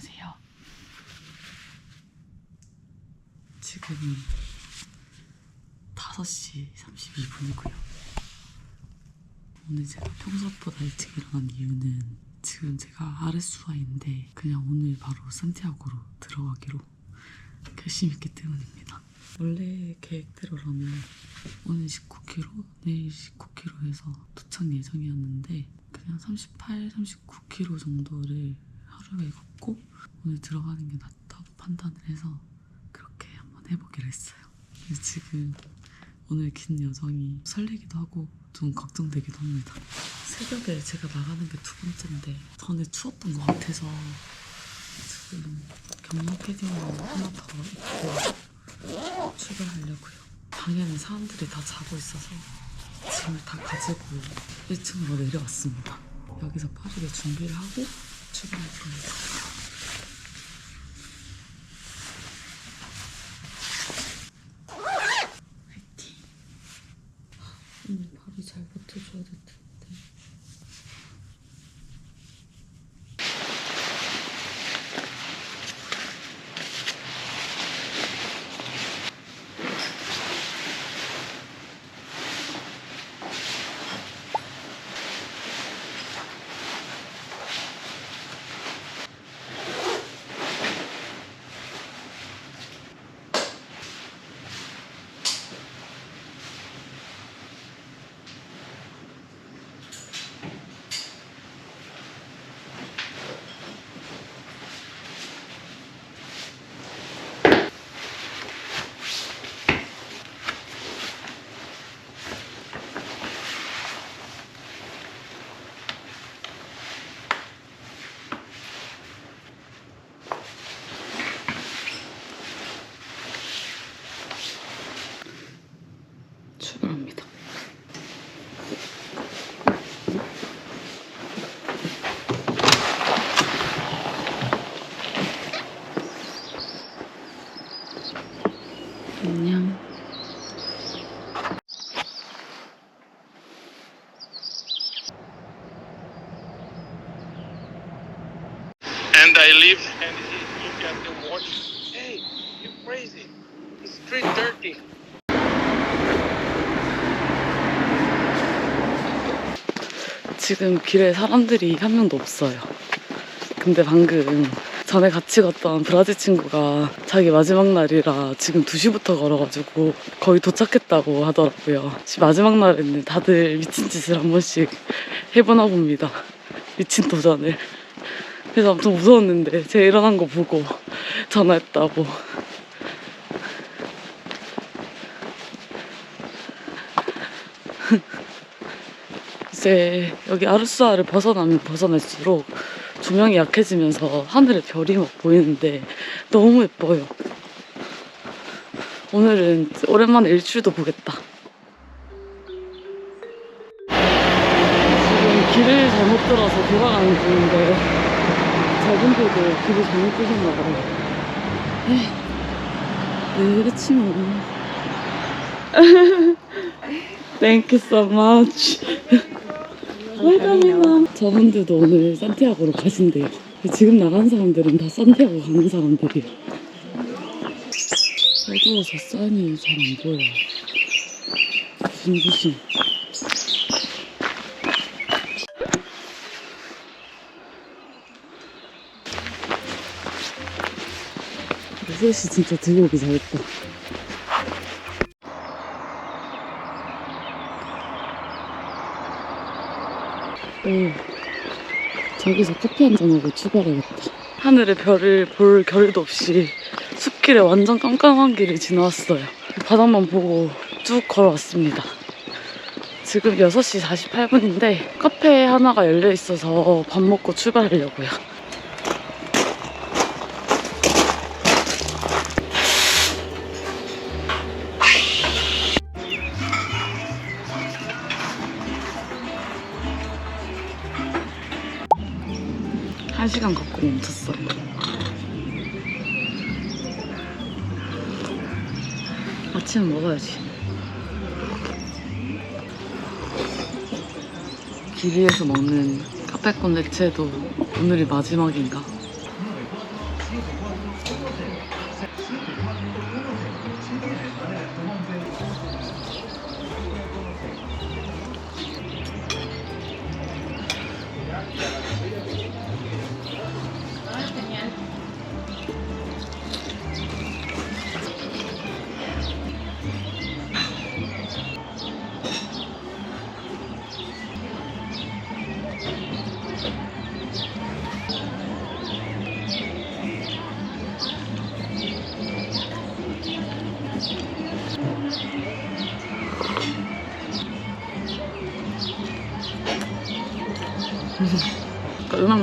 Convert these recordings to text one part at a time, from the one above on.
안녕하세요. 지금은 5시 32분이고요. 오늘 제가 평소보다 일찍 일어난 이유는 지금 제가 아레수아인데 그냥 오늘 바로 산티아고로 들어가기로 결심했기 때문입니다. 원래 계획대로라면 오늘 19km, 내일 19km 해서 도착 예정이었는데 그냥 38, 39km 정도를 하루에 걷고 오늘 들어가는 게 낫다고 판단을 해서 그렇게 한번 해보기로 했어요. 지금 오늘 긴 여정이 설레기도 하고 좀 걱정되기도 합니다. 새벽에 제가 나가는 게 두 번째인데 전에 추웠던 것 같아서 지금 경량 패딩 하나 더 입고 출발하려고요. 방에는 사람들이 다 자고 있어서 짐을 다 가지고 1층으로 내려왔습니다. 여기서 빠르게 준비를 하고 출발할 겁니다. 화이팅! 오늘 발이 잘 버텨줘야 될 텐데. 출발합니다. 안녕. and I live and he look at the watch. Hey, you crazy? It's three thirty. 지금 길에 사람들이 한 명도 없어요. 근데 방금 전에 같이 갔던 브라질 친구가 자기 마지막 날이라 지금 2시부터 걸어가지고 거의 도착했다고 하더라고요. 마지막 날에는 다들 미친 짓을 한 번씩 해보나 봅니다. 미친 도전을. 그래서 엄청 무서웠는데 제가 일어난 거 보고 전화했다고. 이제 여기 아르수아를 벗어나면 벗어날수록 조명이 약해지면서 하늘에 별이 막 보이는데 너무 예뻐요. 오늘은 오랜만에 일출도 보겠다. 지금 길을 잘못 들어서 돌아가는 중인데 저분들도 길을 잘못 드셨나 봐요. 에이, 네, 그치 뭐. Thank you so much. 웰컴이요. 저분들도 오늘 산티아고로 가신대요. 지금 나간 사람들은 다 산티아고 가는 사람들이에요. 어두워서 사인이 잘 안 보여요. 조심 셋이 진짜 들고 오기 잘했다. 오, 저기서 커피 한 잔하고 출발하겠다. 하늘의 별을 볼 겨를도 없이 숲길에 완전 깜깜한 길을 지나왔어요. 바닥만 보고 쭉 걸어왔습니다. 지금 6시 48분인데 카페 하나가 열려 있어서 밥 먹고 출발하려고요. 한 시간 걷고 멈췄어요. 아침 먹어야지. 길 위에서 먹는 카페콘 대체도 오늘이 마지막인가?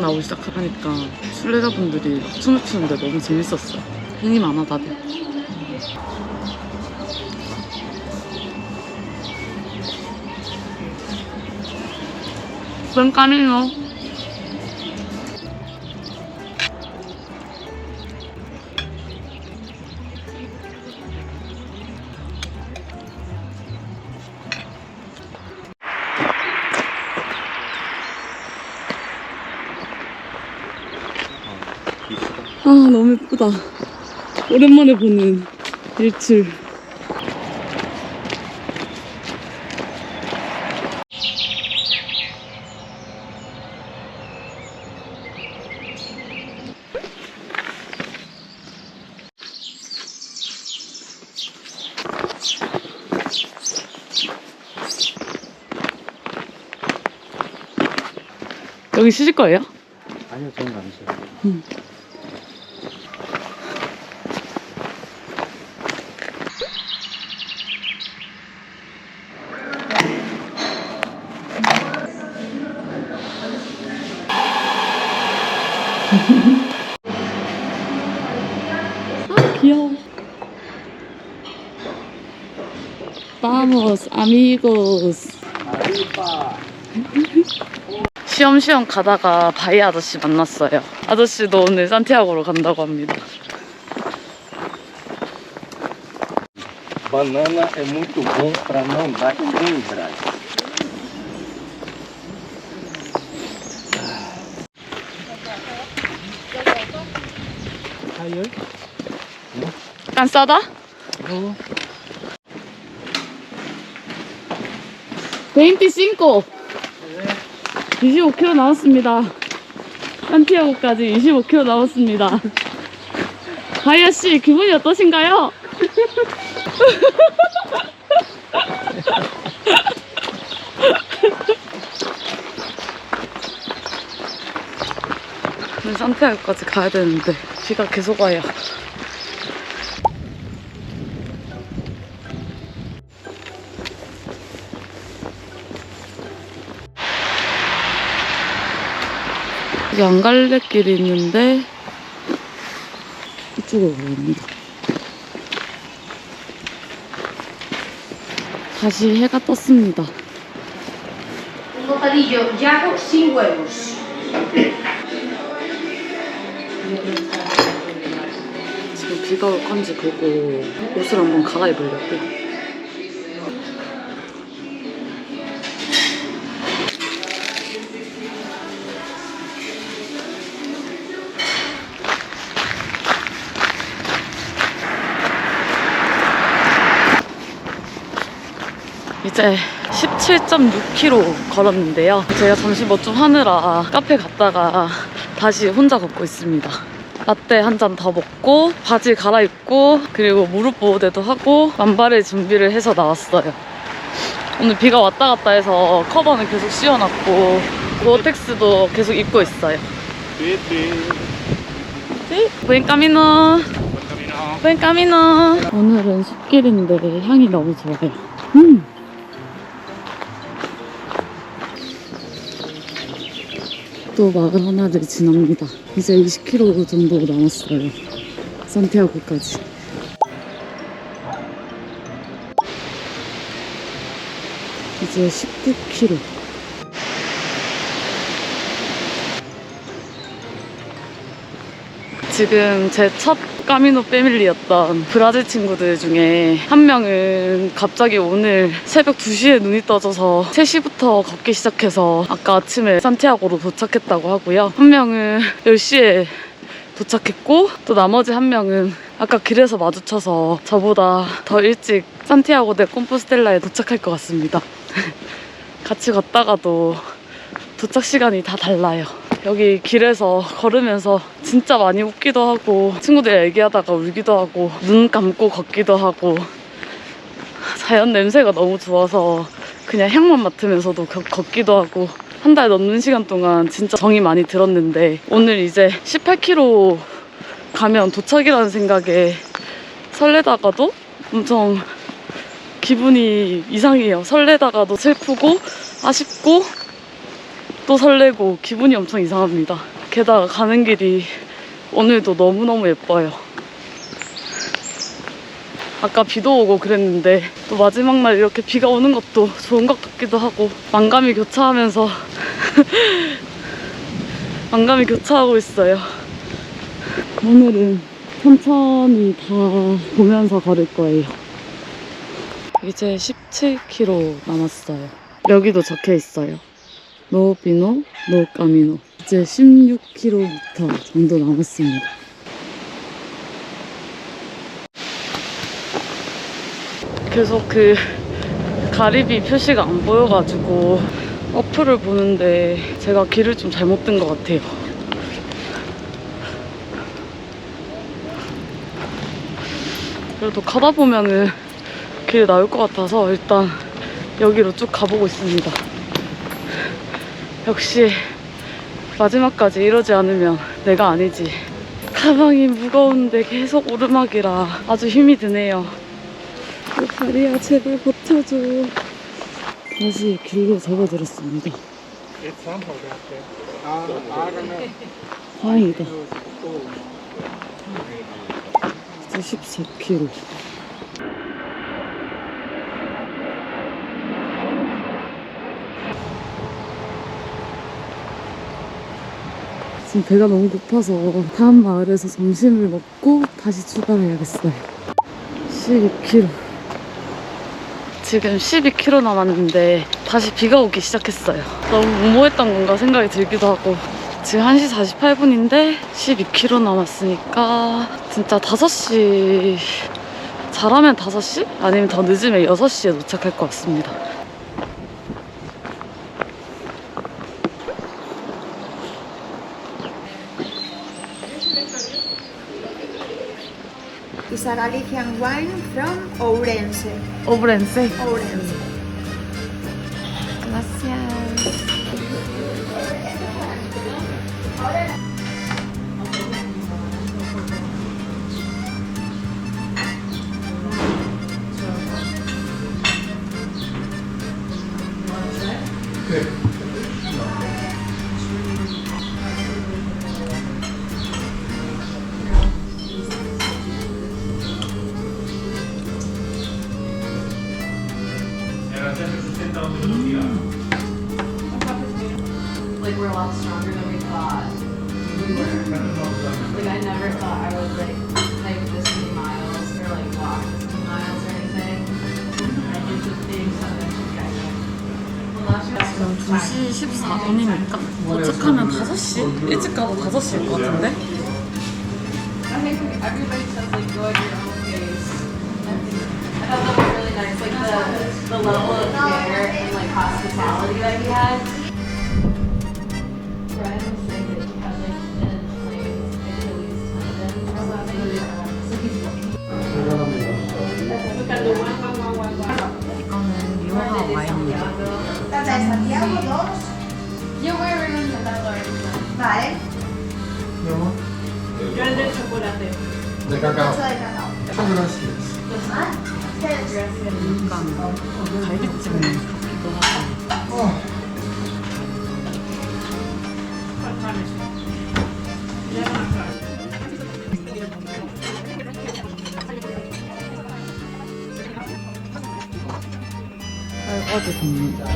나오기 시작하니까 순례자분들이 막 춤을 추는데 너무 재밌었어요. 흥이 많아 다들. Buen camino. 아 너무 예쁘다. 오랜만에 보는 일출. 여기 쉬실 거예요? 아니요, 저는 안 싫어 요. 귀여워. Vamos, amigos. 시험시험 가다가 바이 아저씨 만났어요. 아저씨도 오늘 산티아고로 간다고 합니다. Banana é muito bom para não dar câimbras. Aí, 깐싸다? ó. 25. 25km 남았습니다. 산티아고까지 25km 남았습니다. 바이아 씨 기분이 어떠신가요? 오늘 산티아고까지 가야 되는데 비가 계속 와요. 여기 안 갈래 길이 있는데 이쪽으로 갑니다. 다시 해가 떴습니다. 비가 올 건지 보고 옷을 한번 갈아입으려고. 이제 17.6km 걸었는데요. 제가 잠시 뭐 좀 하느라 카페 갔다가 다시 혼자 걷고 있습니다. 라떼 한 잔 더 먹고 바지 갈아입고 그리고 무릎 보호대도 하고 만발의 준비를 해서 나왔어요. 오늘 비가 왔다 갔다 해서 커버는 계속 씌워놨고 고어텍스도 계속 입고 있어요. 네, buen camino. buen. 오늘은 숲길인데 향이 너무 좋아요. 음. 또 마을 하나를 지납니다. 이제 20km 정도 남았어요. 산티아고까지. 이제 19km. 지금 제첫 까미노 패밀리였던 브라질 친구들 중에 한 명은 갑자기 오늘 새벽 2시에 눈이 떠져서 3시부터 걷기 시작해서 아까 아침에 산티아고로 도착했다고 하고요. 한 명은 10시에 도착했고 또 나머지 한 명은 아까 길에서 마주쳐서 저보다 더 일찍 산티아고 데 콤포스텔라에 도착할 것 같습니다. 같이 걷다가도 도착 시간이 다 달라요. 여기 길에서 걸으면서 진짜 많이 웃기도 하고 친구들 얘기하다가 울기도 하고 눈 감고 걷기도 하고 자연 냄새가 너무 좋아서 그냥 향만 맡으면서도 걷- 걷기도 하고 한 달 넘는 시간 동안 진짜 정이 많이 들었는데 오늘 이제 18km 가면 도착이라는 생각에 설레다가도 엄청 기분이 이상해요. 설레다가도 슬프고 아쉽고 또 설레고 기분이 엄청 이상합니다. 게다가 가는 길이 오늘도 너무너무 예뻐요. 아까 비도 오고 그랬는데 또 마지막 날 이렇게 비가 오는 것도 좋은 것 같기도 하고 만감이 교차하면서 만감이 교차하고 있어요. 오늘은 천천히 다 보면서 걸을 거예요. 이제 17km 남았어요. 여기도 적혀 있어요. 노비노, 노까미노. 이제 16km 정도 남았습니다. 계속 그 가리비 표시가 안 보여가지고 어플을 보는데 제가 길을 좀 잘못 든 것 같아요. 그래도 가다 보면은 길이 나올 것 같아서 일단 여기로 쭉 가보고 있습니다. 역시 마지막까지 이러지 않으면 내가 아니지. 가방이 무거운데 계속 오르막이라 아주 힘이 드네요. 그 다리야 제발 버텨줘. 다시 길로 접어들었습니다. 다행이다. 이제 14km. 지금 배가 너무 고파서 다음 마을에서 점심을 먹고 다시 출발해야겠어요. 12km. 지금 12km 남았는데 다시 비가 오기 시작했어요. 너무 무모했던 건가 생각이 들기도 하고 지금 1시 48분인데 12km 남았으니까 진짜 5시 잘하면 5시? 아니면 더 늦으면 6시에 도착할 것 같습니다. Galician wine from Ourense. Ourense. Ourense. 2시 14분이니까 도착하면 5시? 일찍 가도 5시일 것 같은데? 이거는 리오하 와인이에요. Yo voy a recomendarlo ahorita. Vale. Yo el de chocolate. De cacao. Ocho de cacao. Gracias. Ah, tres. 약간 갈비찜 같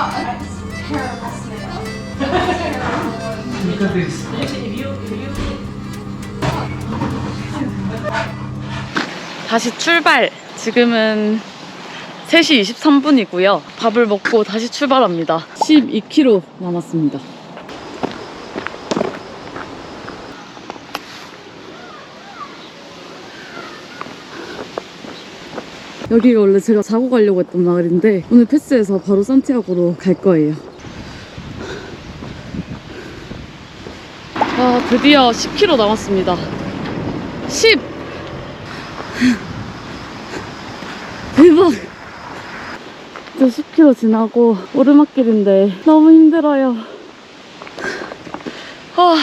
다시 출발! 지금은 3시 23분이고요. 밥을 먹고 다시 출발합니다. 12km 남았습니다. 여기가 원래 제가 자고 가려고 했던 마을인데 오늘 패스해서 바로 산티아고로 갈 거예요. 아, 드디어 10km 남았습니다. 10! 대박! 이제 10km 지나고 오르막길인데 너무 힘들어요. 아.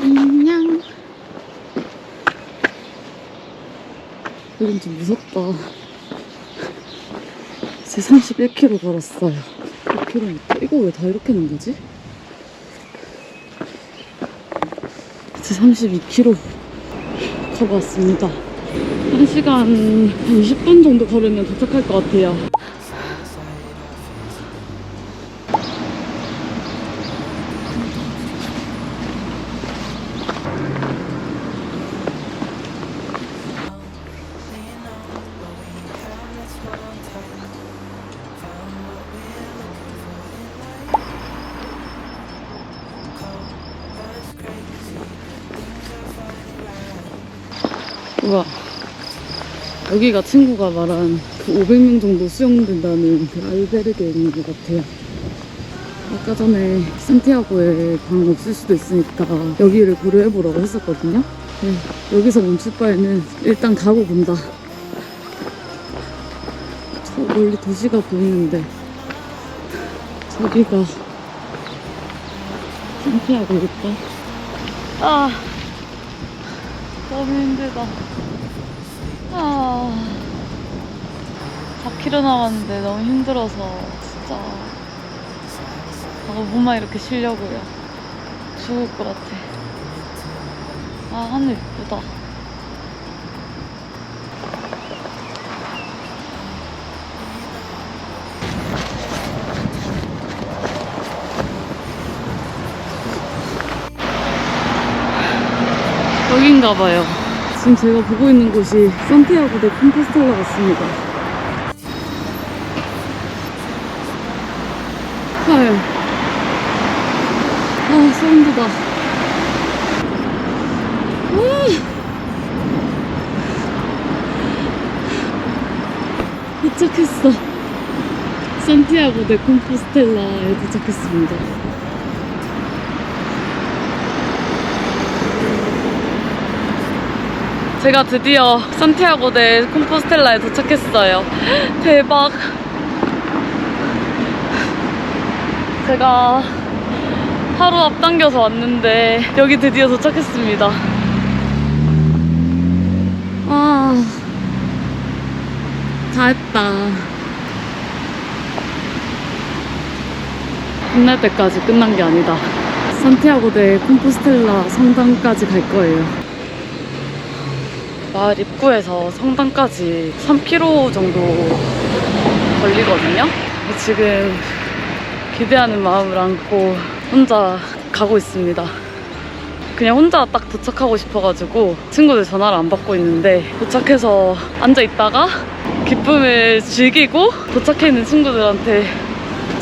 안녕. 여긴 좀 무섭다. 이제 31km 걸었어요. 1km. 이거 왜 다 이렇게 넣은 거지? 이제 32km 걸어왔습니다. 1시간 한 20분 정도 걸으면 도착할 것 같아요. 여기가 친구가 말한 그 500명 정도 수용된다는 그 알베르게인 것 같아요. 아까 전에 산티아고에 방 없을 수도 있으니까 여기를 고려해보라고 했었거든요. 네, 여기서 멈출 바에는 일단 가고 본다. 저 멀리 도시가 보이는데 저기가 산티아고일까? 아 너무 힘들다. 아, 4km 남았는데 너무 힘들어서 진짜 아, 몸만 이렇게 쉬려고요. 죽을 것 같아. 아, 하늘 예쁘다. 여긴가 봐요. 지금 제가 보고 있는 곳이 산티아고 대 컴포스텔라 같습니다. 헐. 아, 사운드다. 아! 도착했어. 산티아고 대 컴포스텔라에 도착했습니다. 제가 드디어 산티아고 대 콤포스텔라에 도착했어요. 대박. 제가 하루 앞당겨서 왔는데 여기 드디어 도착했습니다. 아, 다 했다. 끝날 때까지 끝난 게 아니다. 산티아고 대 콤포스텔라 성당까지 갈 거예요. 마을 입구에서 성당까지 3km 정도 걸리거든요. 지금 기대하는 마음을 안고 혼자 가고 있습니다. 그냥 혼자 딱 도착하고 싶어가지고 친구들 전화를 안 받고 있는데 도착해서 앉아 있다가 기쁨을 즐기고 도착해 있는 친구들한테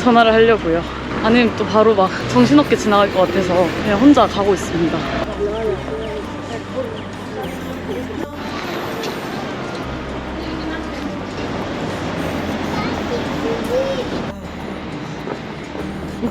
전화를 하려고요. 아니면 또 바로 막 정신없게 지나갈 것 같아서 그냥 혼자 가고 있습니다.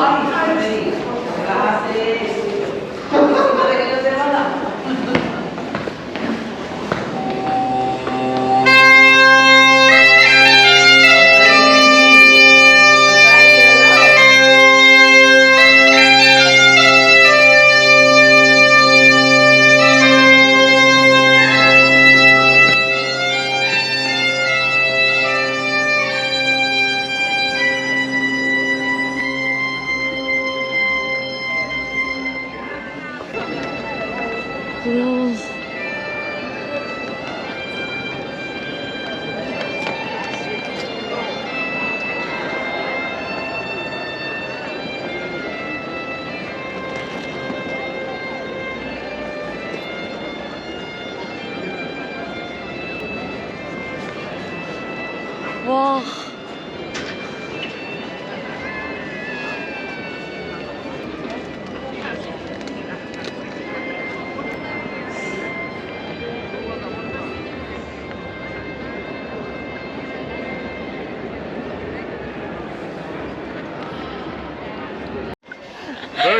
아.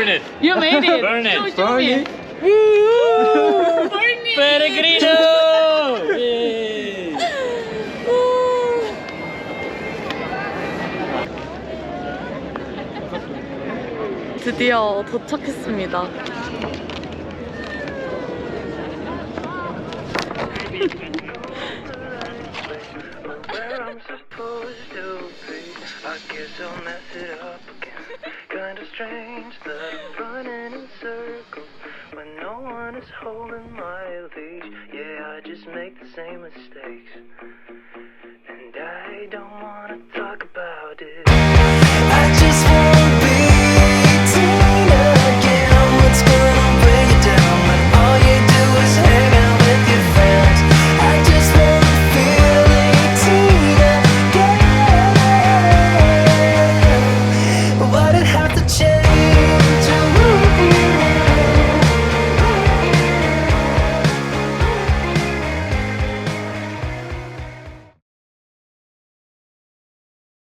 It. You made it. Burn it. Show, show me. Peregrino! Yay! 드디어 도착했습니다. Strange that I'm running in circles when no one is holding my leash. Yeah, I just make the same mistakes.